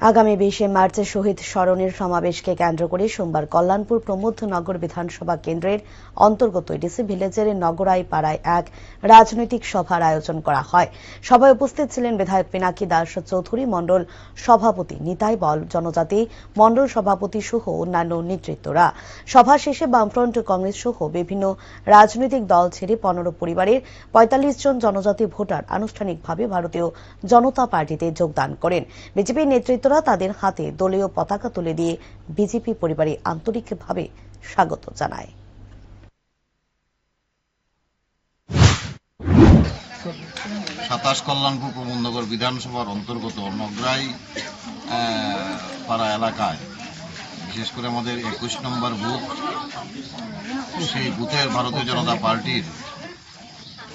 আগামী বিশে মার্চে শহীদ স্মরণের সমাবেশকে কেন্দ্র করে সোমবার কল্যাণপুর প্রমোদনগর বিধানসভা কেন্দ্রের অন্তর্গত ডিসি ভিলেজের নগরাই পাড়ায় এক রাজনৈতিক সভার আয়োজন করা হয়। সভায় উপস্থিত ছিলেন বিধায়ক পিনাকি দাস চৌধুরী মণ্ডল সভাপতি নিতাই বল, জনজাতি মণ্ডল সভাপতি সহ অন্যান্য নেতৃত্বরা। সভা শেষে বামফ্রন্ট কংগ্রেস সহ বিভিন্ন রাজনৈতিক দল ছেড়ে পনেরো পরিবারের পঁয়তাল্লিশ জন জনজাতি ভোটার আনুষ্ঠানিকভাবে ভারতীয় জনতা পার্টিতে যোগদান করেন। বিজেপির নেতৃত্বরা তাদের হাতে দলীয় পতাকা তুলে দিয়ে বিজেপি পরিবারে আন্তরিকভাবে স্বাগত জানায়। সাতাশ কল্যাণপুর প্রবন্ধগর বিধানসভার অন্তর্গত নগরাই পাড়া এলাকায়, বিশেষ করে আমাদের একুশ নম্বর বুথ, সেই বুথের ভারতীয় জনতা পার্টির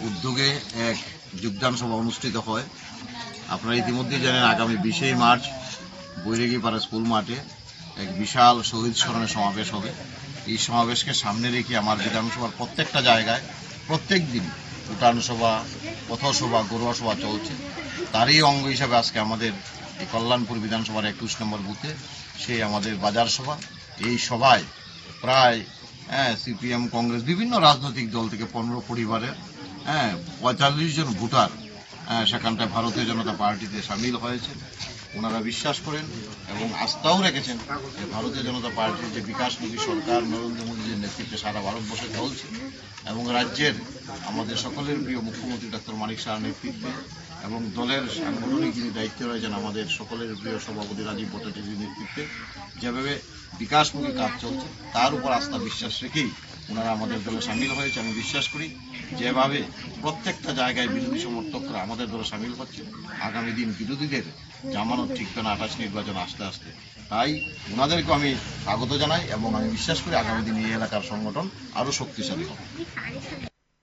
উদ্যোগে এক যোগদান সভা অনুষ্ঠিত হয়। আপনারা ইতিমধ্যে জানেন, আগামী বিশেই মার্চ বৈরাগীপাড়া স্কুল মাঠে এক বিশাল শহীদ স্মরণে সমাবেশ হবে। এই সমাবেশকে সামনে রেখে আমার বিধানসভার প্রত্যেকটা জায়গায় প্রত্যেক দিন উঠান সভা পথসভা গরুয়া সভা চলছে। তারই অঙ্গ হিসাবে আজকে আমাদের এই কল্যাণপুর বিধানসভার একুশ নম্বর বুথে সেই আমাদের বাজার সভা। এই সভায় প্রায় হ্যাঁ সিপিএম কংগ্রেস বিভিন্ন রাজনৈতিক দল থেকে পনেরো পরিবারের হ্যাঁ পঁয়তাল্লিশ জন ভোটার হ্যাঁ, সেখানটায় ভারতীয় জনতা পার্টিতে সামিল হয়েছে। ওনারা বিশ্বাস করেন এবং আস্থাও রেখেছেন যে ভারতীয় জনতা পার্টির যে বিকাশমুখী সরকার, নরেন্দ্র মোদীর নেতৃত্বে সারা ভারতবর্ষে চলছে এবং রাজ্যের আমাদের সকলের প্রিয় মুখ্যমন্ত্রী ডক্টর মানিক শাহর নেতৃত্বে এবং দলের সাংগঠনিক যিনি দায়িত্বে রয়েছেন, আমাদের সকলের প্রিয় সভাপতি রাজীব ভট্টাচার্যের নেতৃত্বে যেভাবে বিকাশমুখী কাজ চলছে, তার উপর আস্থা বিশ্বাস রেখেই ওনারা আমাদের দলে সামিল হয়েছে। আমি বিশ্বাস করি যেভাবে প্রত্যেকটা জায়গায় বিরোধী সমর্থকরা আমাদের দলে সামিল হচ্ছে, আগামী দিন বিরোধীদের জামানত ঠিক না আঠাশ নির্বাচন আসতে আসতে। তাই ওনাদেরকে আমি স্বাগত জানাই এবং আমি বিশ্বাস করি আগামী দিন এই এলাকার সংগঠন আরও শক্তিশালী হবে।